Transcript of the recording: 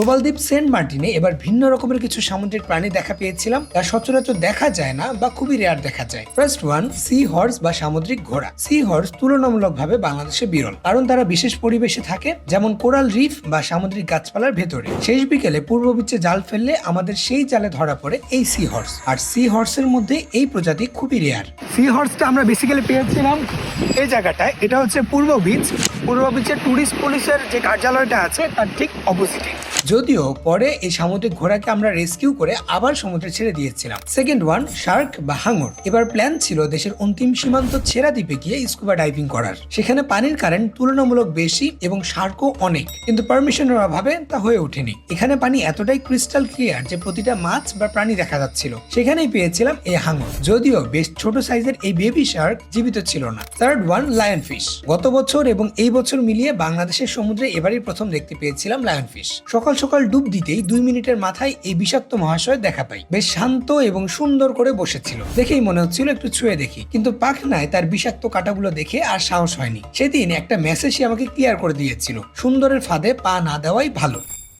প্রবালদ্বীপ Saint মার্টিনে এবার ভিন্ন রকমের কিছু সামুদ্রিক প্রাণী দেখা পেয়েছিলাম, যা সচরাচর দেখা যায় না বা খুবই রেয়ার দেখা যায়। ফার্স্ট ওয়ান সি হর্স বা সামুদ্রিক ঘোড়া। সি হর্স তুলনামূলকভাবে বাংলাদেশে বিরল, কারণ তারা বিশেষ পরিবেশে থাকে, যেমন কোরাল রিফ বা সামুদ্রিক গাছপালার ভেতরে। শেষ বিকেলে পূর্ব বিচে জাল ফেললে আমাদের সেই জালে ধরা পড়ে এই সি হর্স আর সি হর্সের মধ্যে এই প্রজাতি খুবই রেয়ার সি হর্সটা আমরা বেসিক্যালি পেয়েছিলাম এই জায়গাটায়। এটা হচ্ছে পূর্ব বিচ। পূর্ব বিচের টুরিস্ট পুলিশের যে কার্যালয়টা আছে, তার ঠিক অপোজিটে যদিও পরে এই সামুদ্রিক ঘোড়াকে আমরা রেস্কিউ করে আবার সমুদ্রে ছেড়ে দিয়েছিলাম। সেকেন্ড ওয়ান শার্ক বা হাঙর। এবার প্ল্যান ছিল দেশের অন্তিম সীমান্ত ছেড়া দ্বীপে গিয়ে স্কুবা ডাইভিং করার। সেখানে পানির কারেন্ট তুলনামূলক বেশি এবং শার্কও অনেক। কিন্তু পারমিশনের অভাবে তা হয়ে ওঠেনি। এখানে পানি এতটাই ক্রিস্টাল ক্লিয়ার যে প্রতিটা মাছ বা প্রাণী দেখা যাচ্ছিল। সেখানেই পেয়েছিলাম এই হাঙর। যদিও বেশ ছোট সাইজের এই বেবি শার্ক জীবিত ছিল না। থার্ড ওয়ান লায়ন ফিশ গত বছর এবং এই বছর মিলিয়ে বাংলাদেশের সমুদ্রে এবারই প্রথম দেখতে পেয়েছিলাম লায়ন ফিশ সকাল সকাল ডুব দিতেই দুই মিনিটের মাথায় এই বিষাক্ত মহাশয় দেখা পাই। বেশ শান্ত এবং সুন্দর করে বসেছিল। দেখেই মনে হচ্ছিল একটু ছুঁয়ে দেখি। কিন্তু পাখনায় তার বিষাক্ত কাটাগুলো দেখে আর সাহস হয়নি। সেদিন একটা মেসেজ আমাকে ক্লিয়ার করে দিয়েছিল। সুন্দরের ফাঁদে পা না দেওয়াই ভালো।